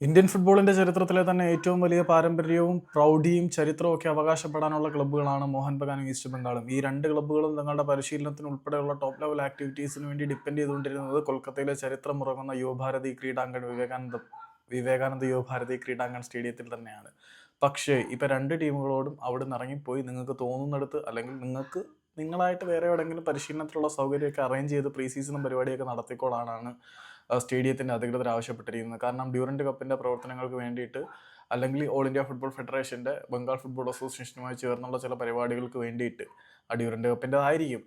Indian ഫുട്ബോളിന്റെ ചരിത്രത്തിലെ തന്നെ ഏറ്റവും വലിയ പാരമ്പര്യവും പ്രൗഢിയും ചരിത്രവും ഒക്കെ അവകാശപ്പെടാനുള്ള ക്ലബ്ബുകളാണ് മോഹൻ ബഗാനും ഈസ്റ്റ് ബംഗാളും. ഈ രണ്ട് ക്ലബ്ബുകളും തങ്ങളുടെ പരിശീലനത്തിന് ഉൾപ്പെടെയുള്ള ടോപ്പ് ലെവൽ ആക്ടിവിറ്റീസിന് വേണ്ടി ഡിപ്പെൻഡ് ചെയ്തുകൊണ്ടിരുന്നത് കൊൽക്കത്തയിലെ ചരിത്രം ഉറങ്ങുന്ന യുവഭാരതി ക്രീഡാങ്കൺ വിവേകാനന്ദ വിവേകാനന്ദ യുവഭാരതി ക്രീഡാങ്കൺ സ്റ്റേഡിയത്തിൽ തന്നെയാണ്. പക്ഷേ ഇപ്പം രണ്ട് ടീമുകളോടും അവിടെ നിന്ന് ഇറങ്ങിപ്പോയി നിങ്ങൾക്ക് തോന്നുന്നിടത്ത് അല്ലെങ്കിൽ നിങ്ങൾക്ക് നിങ്ങളായിട്ട് വേറെ എവിടെയെങ്കിലും പരിശീലനത്തിലുള്ള സൗകര്യമൊക്കെ അറേഞ്ച് ചെയ്ത് പ്രീ സീസണും പരിപാടിയൊക്കെ നടത്തിക്കോളാനാണ് സ്റ്റേഡിയത്തിന്റെ അധികൃതർ ആവശ്യപ്പെട്ടിരിക്കുന്നത് കാരണം ഡ്യൂറന്റ് കപ്പിന്റെ പ്രവർത്തനങ്ങൾക്ക് വേണ്ടിയിട്ട് അല്ലെങ്കിൽ ഓൾ ഇന്ത്യ ഫുട്ബോൾ ഫെഡറേഷന്റെ ബംഗാൾ ഫുട്ബോൾ അസോസിയേഷനുമായി ചേർന്നുള്ള ചില പരിപാടികൾക്ക് വേണ്ടിയിട്ട് ആ ഡ്യൂറന്റ് കപ്പിന്റെതായിരിക്കും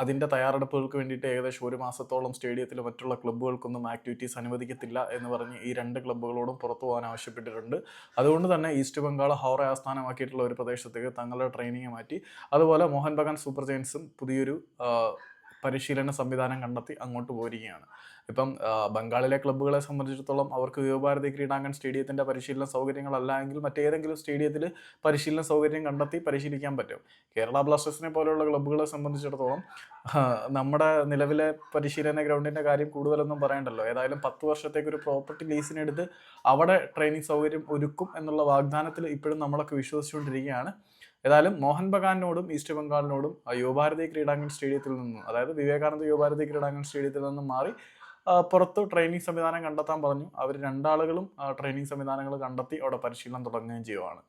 അതിന്റെ തയ്യാറെടുപ്പുകൾക്ക് വേണ്ടിയിട്ട് ഏകദേശം ഒരു മാസത്തോളം സ്റ്റേഡിയത്തിൽ മറ്റുള്ള ക്ലബ്ബുകൾക്കൊന്നും ആക്ടിവിറ്റീസ് അനുവദിക്കത്തില്ല എന്ന് പറഞ്ഞ് ഈ രണ്ട് ക്ലബ്ബുകളോടും പുറത്തു പോകാൻ ആവശ്യപ്പെട്ടിട്ടുണ്ട്. അതുകൊണ്ട് തന്നെ ഈസ്റ്റ് ബംഗാൾ ഹൗറ ആസ്ഥാനമാക്കിയിട്ടുള്ള ഒരു പ്രദേശത്തേക്ക് തങ്ങളുടെ ട്രെയിനിങ് മാറ്റി. അതുപോലെ മോഹൻ ബഗാൻ സൂപ്പർ ജയൻസും പുതിയൊരു പരിശീലന സംവിധാനം കണ്ടെത്തി അങ്ങോട്ട് പോരുകയാണ് ഇപ്പം ബംഗാളിലെ ക്ലബ്ബുകളെ സംബന്ധിച്ചിടത്തോളം അവർക്ക് യുവഭാരതി ക്രീഡാങ്കൺ സ്റ്റേഡിയത്തിന്റെ പരിശീലന സൗകര്യങ്ങളല്ല എങ്കിൽ മറ്റേതെങ്കിലും സ്റ്റേഡിയത്തിൽ പരിശീലന സൗകര്യം കണ്ടെത്തി പരിശീലിക്കാൻ പറ്റും. കേരള ബ്ലാസ്റ്റേഴ്സിനെ പോലെയുള്ള ക്ലബ്ബുകളെ സംബന്ധിച്ചിടത്തോളം നമ്മുടെ നിലവിലെ പരിശീലന ഗ്രൗണ്ടിന്റെ കാര്യം കൂടുതലൊന്നും പറയണ്ടല്ലോ. ഏതായാലും പത്ത് വർഷത്തേക്ക് ഒരു പ്രോപ്പർട്ടി ലീസിനെടുത്ത് അവിടെ ട്രെയിനിങ് സൗകര്യം ഒരുക്കും എന്നുള്ള വാഗ്ദാനത്തിൽ ഇപ്പോഴും നമ്മളൊക്കെ വിശ്വസിച്ചുകൊണ്ടിരിക്കുകയാണ്. ഏതായാലും മോഹൻ ബഗാനോടും ഈസ്റ്റ് ബംഗാളിനോടും യുവഭാരതി ക്രീഡാംഗൺ സ്റ്റേഡിയത്തിൽ നിന്നും അതായത് വിവേകാനന്ദ യുവഭാരതി ക്രീഡാംഗൺ സ്റ്റേഡിയത്തിൽ നിന്നും മാറി പുറത്ത് ട്രെയിനിങ് സംവിധാനം കണ്ടെത്താൻ പറഞ്ഞു. അവർ രണ്ടാളുകളും ട്രെയിനിങ് സംവിധാനങ്ങൾ കണ്ടെത്തി അവിടെ പരിശീലനം തുടങ്ങുകയും ചെയ്യുവാണ്.